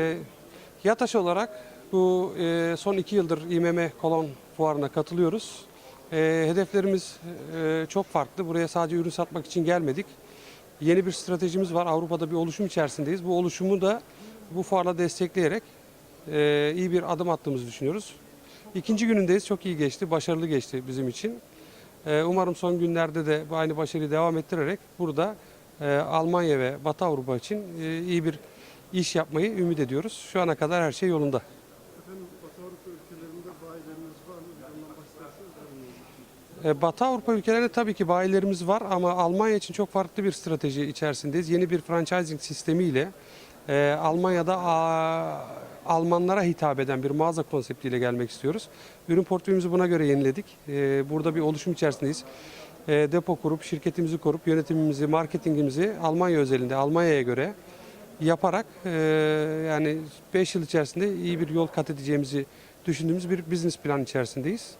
E, YATAŞ olarak bu e, son iki yıldır İMM Kolon Fuarı'na katılıyoruz. E, hedeflerimiz e, çok farklı. Buraya sadece ürün satmak için gelmedik. Yeni bir stratejimiz var. Avrupa'da bir oluşum içerisindeyiz. Bu oluşumu da bu fuarla destekleyerek e, iyi bir adım attığımızı düşünüyoruz. İkinci günündeyiz. Çok iyi geçti, başarılı geçti bizim için. E, umarım son günlerde de aynı başarıyı devam ettirerek burada Almanya ve Batı Avrupa için iyi bir iş yapmayı ümit ediyoruz. Şu ana kadar her şey yolunda. Efendim Batı Avrupa ülkelerinde bayileriniz var mı? Bir Ondan bahsederseniz. E, Batı Avrupa ülkelerinde tabii ki bayilerimiz var ama Almanya için çok farklı bir strateji içerisindeyiz. Yeni bir franchising sistemiyle e, Almanya'da a, Almanlara hitap eden bir mağaza konseptiyle gelmek istiyoruz. Ürün portföyümüzü buna göre yeniledik. E, burada bir oluşum içerisindeyiz. E, depo kurup, şirketimizi kurup, yönetimimizi, marketingimizi Almanya özelinde, Almanya'ya göre yaparak e, yani 5 yıl içerisinde iyi bir yol kat edeceğimizi düşündüğümüz bir business plan içerisindeyiz.